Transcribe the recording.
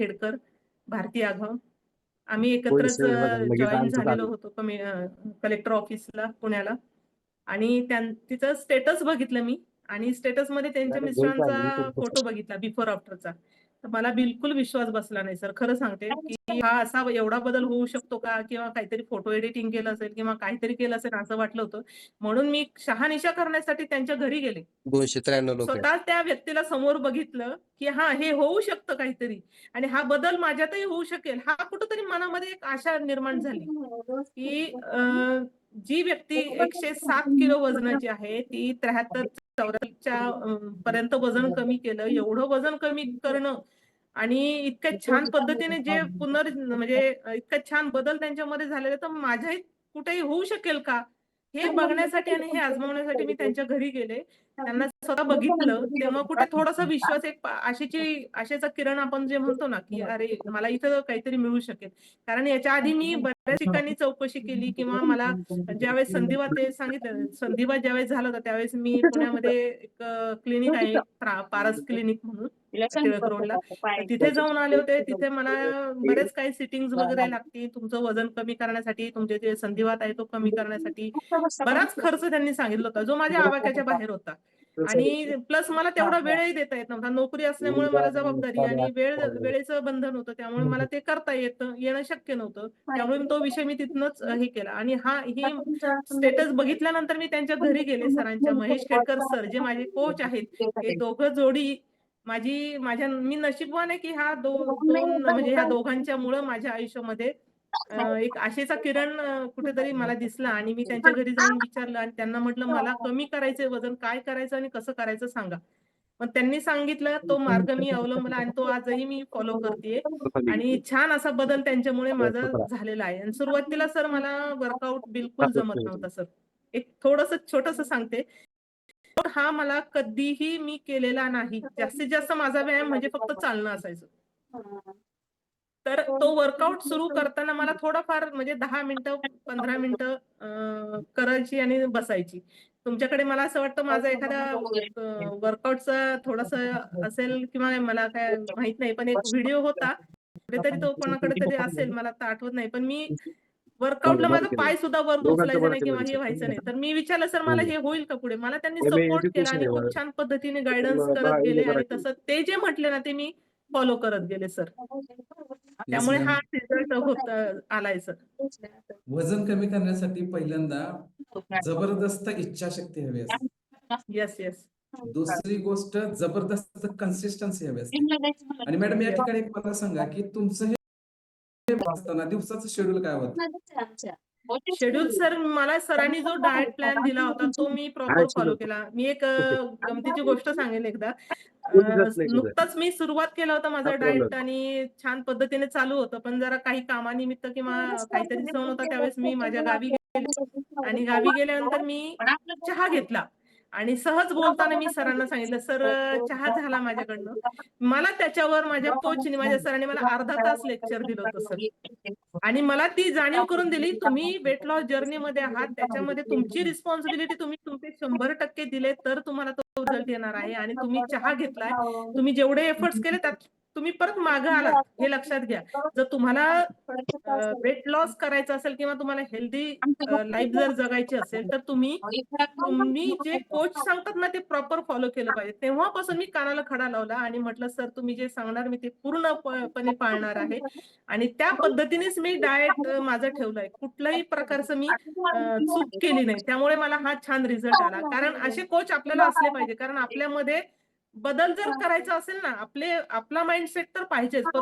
खेडकर, भारती आघाव. आम्ही एकत्रच जॉइन आमचं झालेलो झालं. होतो कलेक्टर ऑफिसला पुण्याला आणि तिचं स्टेटस बघितलं मी आणि स्टेटसमध्ये त्यांच्या मॅडम वेळ चालली मिस्टरांचा. फोटो बघितला बिफोर आफ्टरचा. तर मला बिलकुल विश्वास बसला नाही सर. खरं सांगते, की हा असा एवढा बदल होऊ शकतो का? किंवा काहीतरी फोटो एडिटिंग केलं असेल किंवा काहीतरी केलं असेल असं वाटलं होतं. म्हणून मी शहानिशा करण्यासाठी त्यांच्या घरी गेले. 293 लोक आहेत. स्वतः त्या व्यक्तीला समोर बघितलं, की हां, हे होऊ शकतं काहीतरी आणि हा बदल माझ्यातही होऊ शकेल. हा कुठेतरी मनामध्ये एक आशा निर्माण झाली, की जी व्यक्ती 107 किलो वजनाची आहे, ती 73-84च्या अ, पर्यंत वजन कमी केलं. एवढं वजन कमी करणं आणि इतक्या छान पद्धतीने जे पुनर म्हणजे इतका छान बदल त्यांच्यामध्ये झालेला तर माझ्याही कुठेही होऊ शकेल का? हे बघण्यासाठी आणि हे आजमावण्यासाठी मी त्यांच्या घरी गेले. त्यांना स्वतः बघितलं, तेव्हा कुठे थोडासा विश्वास एक आशेची आशेचा किरण आपण जे म्हणतो ना, की अरे मला इथं काहीतरी मिळू शकेल. कारण याच्या आधी मी बऱ्याच ठिकाणी चौकशी केली किंवा मला ज्यावेळेस संधिवात ते सांगितलं संधिवात ज्यावेळेस झाला होता, त्यावेळेस मी पुण्यामध्ये एक क्लिनिक आहे प्रा पारस क्लिनिक म्हणून टिळक रोडला. तिथे जाऊन आले होते. तिथे मला बरेच काही सिटिंग्ज वगैरे लागतील. तुमचं वजन कमी करण्यासाठी, तुमचे जे संधिवात आहे तो कमी करण्यासाठी बराच खर्च त्यांनी सांगितला होता, जो माझ्या आवाक्याच्या बाहेर होता. आणि प्लस मला तेवढा वेळही देता येत नव्हता. नोकरी असल्यामुळे मला जबाबदारी आणि वेळ वेळेचं बंधन होतं. त्यामुळे मला ते करता येतं येणं शक्य नव्हतं. त्यामुळे तो विषय मी तिथूनच हे केला आणि हा ही स्टेटस बघितल्यानंतर मी त्यांच्या घरी गेले सरांच्या. महेश खेडकर सर जे माझे कोच आहेत, हे दोघं जोडी माझी माझ्या मी नशीबवान आहे, की ह्या दो 2 म्हणजे ह्या दोघांच्यामुळं माझ्या आयुष्यामध्ये अ, एक आशेचा किरण अ, कुठेतरी मला दिसला आणि मी त्यांच्या घरी जाऊन विचारलं आणि त्यांना म्हटलं, "मला कमी करायचंय वजन, काय करायचं आणि कसं करायचं सांगा." मग त्यांनी सांगितलं, तो मार्ग मी अवलंबला आणि तो आजही मी फॉलो करतेय आणि छान असा बदल त्यांच्यामुळे माझा झालेला आहे. आणि सुरुवातीला सर मला वर्कआउट बिलकुल जमत नव्हता सर. एक थोडंसं छोटंसं सांगते. हा मला कधीही मी केलेला नाही. जास्तीत जास्त माझा व्यायाम म्हणजे फक्त चालणं असायचं. तो वर्कआउट सुरू करताना मला थोडाफार म्हणजे 10 मिनिटं, 15 मिनिटं करायची आणि बसायची. तुमच्याकडे मला असं वाटतं माझा एखादा अ, वर्कआउटचा थोडंसं असेल किंवा मला काय माहीत नाही. पण एक व्हिडिओ होता. कुठेतरी तो कोणाकडे तरी असेल, मला आता आठवत नाही. पण मी वर्कआउटला माझा पाय सुद्धा वर उचलायचा नाही किंवा हे व्हायचं नाही. तर मी विचारलं, "सर मला हे होईल का पुढे?" मला त्यांनी सपोर्ट केला आणि खूप छान पद्धतीने गाईडन्स करत गेले आणि तसं ते जे म्हटले ना, ते मी फॉलो करत गेले सर. त्यामुळे हा रिझल्ट होत आलाय सर. वजन कमी करण्यासाठी पहिल्यांदा जबरदस्त इच्छाशक्ती हवी असते. Yes, yes. दुसरी गोष्ट जबरदस्त कन्सिस्टन्सी हवी असते. आणि मॅडम या ठिकाणी एक मला सांगा, की तुमचं हे असताना दिवसाचं शेड्यूल काय होतं? शेड्यूल सर मला सरांनी जो डायट प्लॅन दिला होता, तो मी प्रॉपर फॉलो केला. मी एक गमतीची गोष्ट सांगेल एकदा. नुकताच मी सुरुवात केलं होतं माझं डायट आणि छान पद्धतीने चालू होतं. पण जरा काही कामानिमित्त किंवा काहीतरी सण होता त्यावेळेस मी माझ्या गावी गेले आणि गावी गेल्यानंतर मी चहा घेतला आणि सहज बोलताना मी सरांना सांगितलं, "सर चहा झाला माझ्याकडनं." मला त्याच्यावर माझ्या कोचनी, माझ्या सरांनी मला अर्धा तास लेक्चर दिलं होतं सर. आणि मला ती जाणीव करून दिली, तुम्ही वेट लॉस जर्नीमध्ये आहात. त्याच्यामध्ये तुमची रिस्पॉन्सिबिलिटी तुम्ही तुमचे 100% दिले तर तुम्हाला तो रिझल्ट येणार आहे आणि तुम्ही चहा घेतलाय. तुम्ही जेवढे एफर्ट्स केले त्यात तुम्ही परत मागे आलात, हे लक्षात घ्या. जर तुम्हाला वेट लॉस करायचं असेल किंवा तुम्हाला हेल्दी लाईफ जर जगायची असेल, तर तुम्ही तुम्ही जे कोच सांगतात ना, ते प्रॉपर फॉलो केलं पाहिजे. तेव्हापासून मी कानाला खडा लावला आणि म्हटलं, "सर तुम्ही जे सांगणार मी ते पूर्ण प पणे पाळणार आहे." आणि त्या पद्धतीनेच मी डायट अ, माझं ठेवलंय. कुठल्याही प्रकारचं मी चूक केली नाही. त्यामुळे मला हा छान रिझल्ट आला. कारण असे कोच आपल्याला असले पाहिजे. कारण आपल्यामध्ये बदल जर करायचा असेल ना, आपले आपला माइंडसेट तर पाहिजेच. परंतु